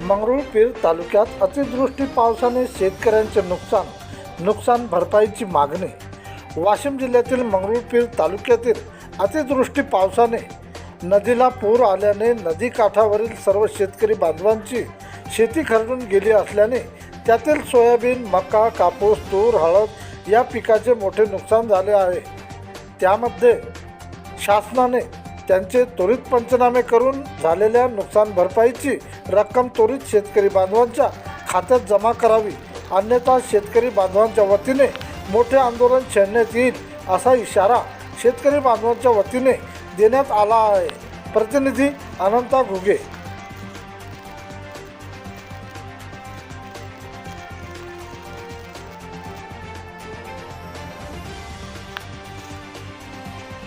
मंगरुळपीर तालुक्यात अतिवृष्टी पावसाने शेतकऱ्यांचे नुकसान नुकसान भरपाईची मागणी. वाशिम जिल्ह्यातील मंगरुळपीर तालुक्यातील अतिवृष्टी पावसाने नदीला पूर आल्याने नदीकाठावरील सर्व शेतकरी बांधवांची शेती खरडून गेली असल्याने त्यातील सोयाबीन मका कापूस तूर हळद या पिकाचे मोठे नुकसान झाले आहे. त्यामध्ये शासनाने त्यांचे त्वरित पंचनामे करून झालेल्या नुकसान भरपाईची रक्कम त्वरित शेतकरी बांधवांच्या खात्यात जमा करावी. अन्यथा शेतकरी बांधवांच्या वतीने मोठे आंदोलन छेडण्यात येईल असा इशारा शेतकरी बांधवांच्या वतीने देण्यात आला आहे. प्रतिनिधी अनंता घुगे.